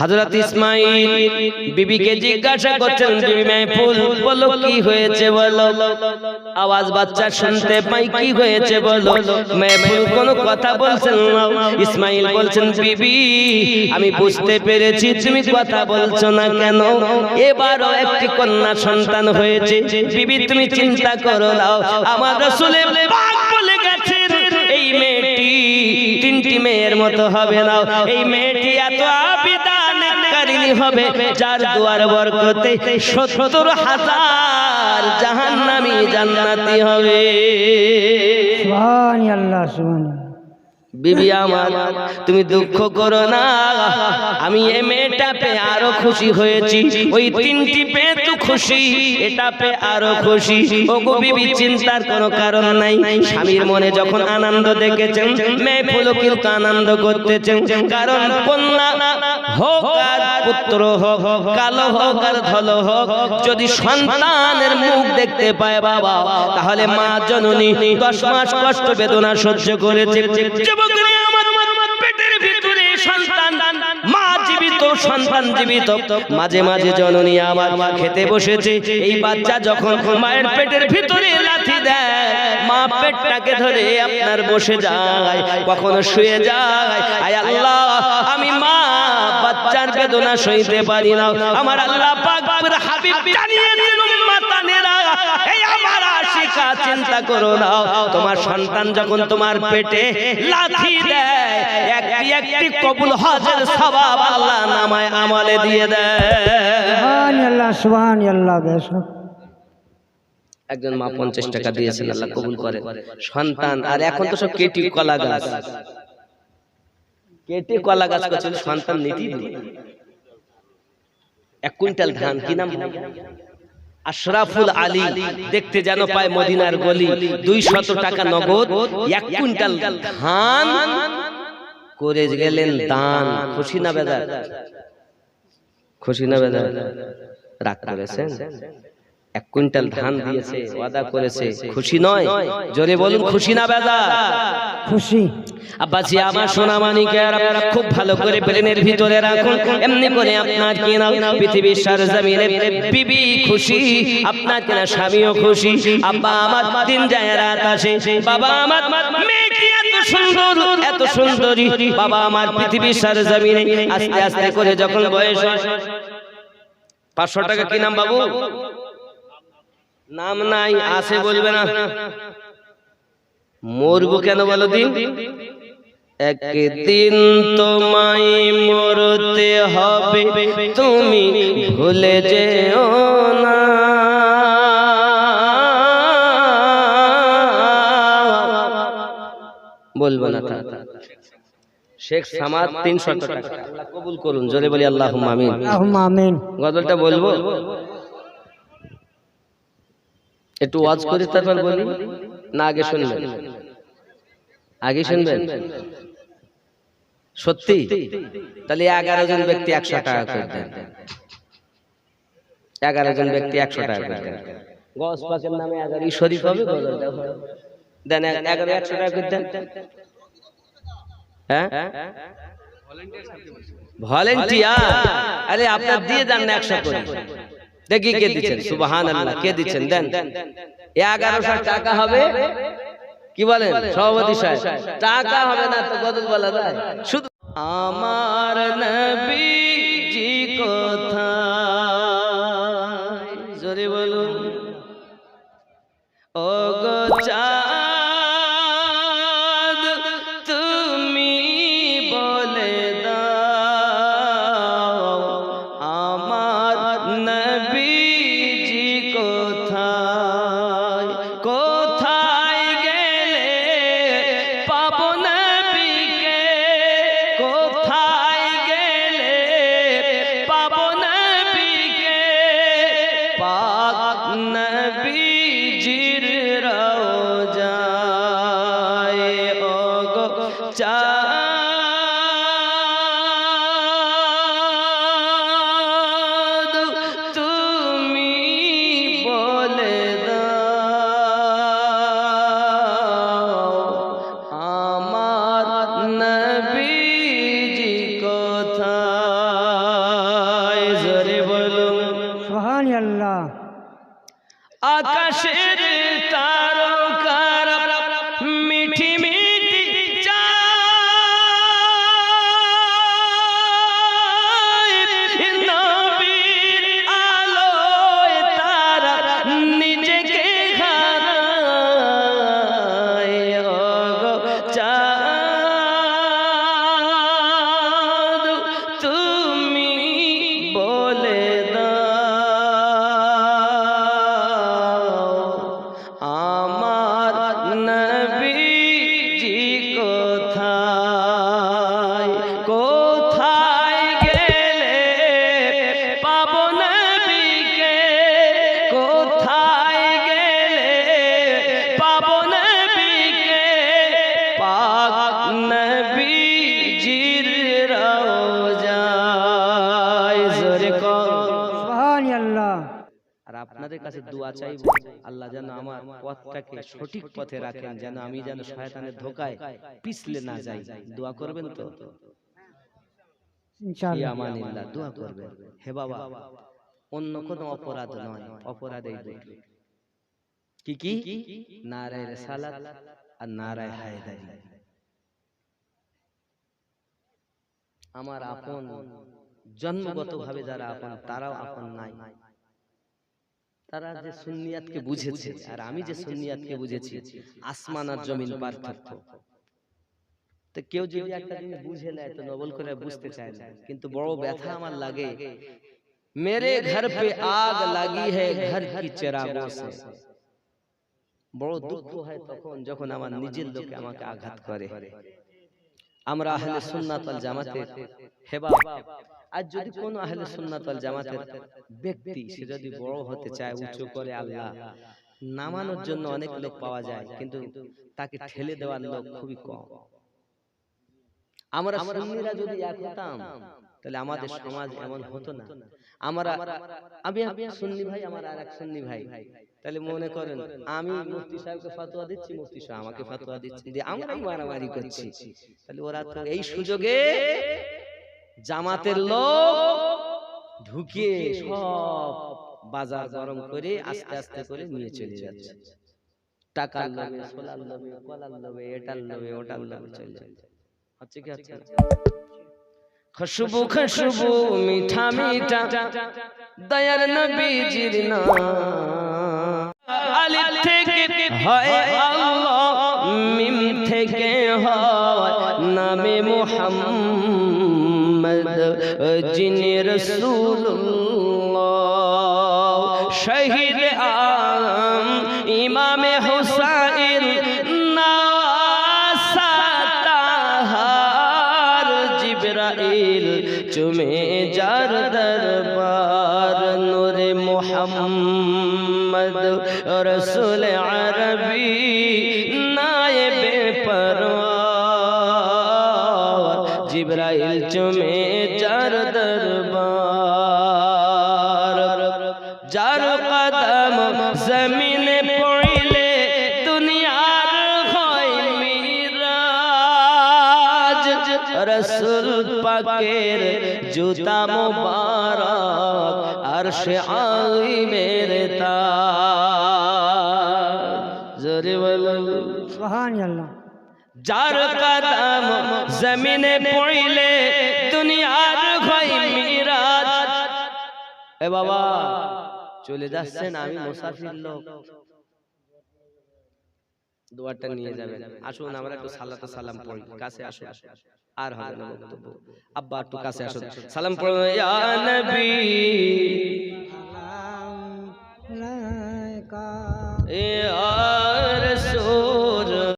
হযরত ইসমাইল বিবিকে জিজ্ঞাসা করছেন, বিবি মাহফুল বলো কি হয়েছে বলো? আওয়াজ বাচ্চা শুনতে পাই, কি হয়েছে বলো? মাহফুল কোনো কথা বলছেন না। ইসমাইল বলছেন, বিবি, আমি বুঝতে পেরেছি, তুমি কথা বলছো না কেন? এবারও একটি কন্যা সন্তান হয়েছে। বিবি, তুমি চিন্তা করো নাও আমার রাসূলের তিনটি মেয়ের মতো হবে না। এই মেয়েটি এত আবিদান কারিনি হবে, যার দুয়ার বরকতে সত্তর হাজার জাহান্নামী জান্নাতি হবে। সুবহানাল্লাহ সুবহান বিবি আমার, তুমি দুঃখ করো না। আমি এ মেয়েটা পেয়ে আরও খুশি হয়েছি। ওই তিনটি পেয়ে তো খুশি, এটা পেয়ে আরও খুশি। ও গো বিবি, চিন্তার কোনো কারণ নাই। স্বামীর মনে যখন আনন্দ দেখেছেন, মেয়ে ফুলো কিন্তু আনন্দ করতেছেন। কারণ কন্যা হোক আর পুত্র হোক, কালো হোক আর ধল হোক, যদি সন্তানের মুখ দেখতে পায় বাবা, তাহলে মা জননী দশ মাস কষ্ট বেদনা সহ্য করেছে। সন্তান জীবিত মাঝে মাঝে জননী আমার খেতে বসেছে। এই বাচ্চা যখন মায়ের পেটের ভিতরে লাথি দেয়, মা পেটটাকে ধরে আপনার বসে যায়, কখনো শুয়ে যায়। আয় আল্লাহ বেদনা সইতে পারি না। আমার আল্লাহ পাক হাবিব জানিয়েছেন উম্মাতানেরা এই আমার আশিকা চিন্তা করো না। তোমার সন্তান যখন তোমার পেটে লাথি দেয় একটি একটি কবুল হজের সওয়াব আল্লাহ নামায় আমলে দিয়ে দেয়। সুবহান আল্লাহ সুবহান আল্লাহ বেশ একজন মা পঞ্চাশ টাকা দিয়েছেন আল্লাহ কবুল করে। সন্তান আর এখন তো সব কেটি কলা গাছ। কেটে কলা গাছ করছিল সন্তান নীতি এক কুইন্টাল ধান কি নাম? আশরাফুল আলী দেখতে যেন পায় মদিনার গলি। দুই শত টাকা নগদ এক কুইন্টাল ধান। করে গেলেন দান। খুশি না বেদার? খুশি না বেদার? রাগ করেছেন। এক কুইন্টাল ধান দিয়েছে ওয়াদা করেছে খুশি নয়? জোরে বলুন খুশি না বেদা খুশি। আব্বাসি আমার সোনা মানিকের খুব ভালো করে ব্রেনের ভিতরে রাখুন। এমনি করে আপনার কিনা পৃথিবীর সার জমিনে বিবি খুশি। আপনার কিনা স্বামীও খুশি। আব্বা আমার দিন যায় রাত আসে। বাবা আমার মেয়েটি এত সুন্দর? এত সুন্দরী। বাবা আমার পৃথিবীর সার জমিনে আস্তে আস্তে করে যখন বয়স পাঁচশো টাকা কি নাম বাবু নাম নাই আছে বলবে না। মরবো কেন বলো দিন? একদিন তোমায় মরতে হবে তুমি ভুলে যেও না। বলব না তা। শেখ সামাদ তিনশো টাকা। কবুল করুন জোরে বলি আল্লাহ আমিন। আমিন। গজলটা বলব? একটু ওয়াজ করি তারপর বলি? না আগে শুনবেন। আগে শুনবেন? সত্যি? তাহলে এগারো জন ব্যক্তি একশো টাকা করে দেন। এগারো জন ব্যক্তি একশো টাকা করে দেন। গস পাকের নামে এগারো শরীফ হবে দেন এগারো একশো টাকা করে দেন। হ্যাঁ? ভলেন্টিয়ার আরে আপনার দিয়ে দেন না একশো করে। দেখি কে দিচ্ছেন? সুবাহান আল্লাহ কে দিচ্ছেন? দেন। এগারোশো টাকা হবে। কি বলেন? সভাপতি সাহেব। টাকা হবে না তো গদল বলা যায়। শুধু আমার নবীজি কথা জোরে বলুন। ও গো চাঁদ চাই আপনাদের কাছে দোয়া চাইব। আল্লাহ যেন আমার পথটাকে সঠিক পথে রাখেন যেন আমি যেন শয়তানের ধোকায় পিছলে না যাই। দোয়া করবেন তো? ইয়ামানিল্লাহ দোয়া করবেন। হে বাবা অন্য কোনো অপরাধ নয় অপরাধ এই দুটো কি কি? নারায় রেসালাত আর নারায় হায়দারি। আমার আপন জন্মগত ভাবে যারা আপন তারাও আপন নাই। তারা যে সুনিয়াতকে বুঝেছে আর আমি যে সুনিয়াতকে বুঝেছি আসমান আর জমিন পার্থক্য। তো কেউ যদি একটা জিনিস বুঝে নেয় তো নবল করে বুঝতে চায় না। কিন্তু বড় ব্যথা আমার লাগে মেরে ঘর পে আগ লাগি হ্যায় ঘর কি চেরাগো সে বড় দুঃখ হয় তখন যখন আমার নিজের লোকে আমাকে আঘাত করে। আমরা আহলে সুন্নাত ওয়াল জামাতের হেবা আর যদি কোন আহলে সুন্নাত ওয়াল জামাতের ব্যক্তি সে যদি বড় হতে চায় উঁচু করে আল্লাহ নামানোর জন্য অনেক লোক পাওয়া যায় কিন্তু তাকে ঠেলে দেওয়ার লোক খুবই কম। আমরা সুন্নিরা যদি এক হতাম তাহলে আমাদের সমাজ এমন হতো না। আমরা আমি আমি সুন্নি ভাই আমার আর এক সুন্নি ভাই। তাহলে মনে করেন আমি মুফতি সাহেবকে ফতোয়া দিচ্ছি মুফতি সাহেব আমাকে ফতোয়া দিচ্ছি। দিয়ে আমরাই মারামারি করছি। তাহলে ওরা তো এই সুযোগে জামাতের লোক ঢুকিয়ে সব বাজার গরম করে আস্তে আস্তে করে নিয়ে চলে যাচ্ছে। টাকার লোভে সোলার লোভে কলার লোভে এটার লোভে ওটার লোভে চলে যাচ্ছে। হচ্ছে কি হচ্ছে খুশবু খুশবু মিঠা মিঠা দয়ার নবীজির নাম। আলিফ থেকে হয় আল্লাহ মিম থেকে হয় নামে মুহাম্মদ। যিনি রাসূলুল্লাহ, শহীদ আলম, ইমামে হুসাইন নাসাতাহার জিবরাইল, চুমে যার দরবার, নূরে মুহাম্মদ, রসুল আরবি জিবরাইল চুমে যার দরবার। যার কদম জমিনে পড়িলে দুনিয়ার হয় মিরাজ। রসুল পাকের জুতা মুবারক আরশে আযীমের তাজ। জোরে বলো সুবহান আল্লাহ যার কদম জমিনে পড়িলে দুনিয়ার হয় মিরাজ। এ বাবা চলে যাচ্ছেন আমি মুসাফির লোক। দোয়ারটা নিয়ে যাবেন। আসুন আমরা একটু সালাত সালাম পড়ি। কাছে আসুন। আর হবে না বক্তব্য। আব্বা একটু কাছে আসুন। সালাম পড়ুন। ইয়া নবী।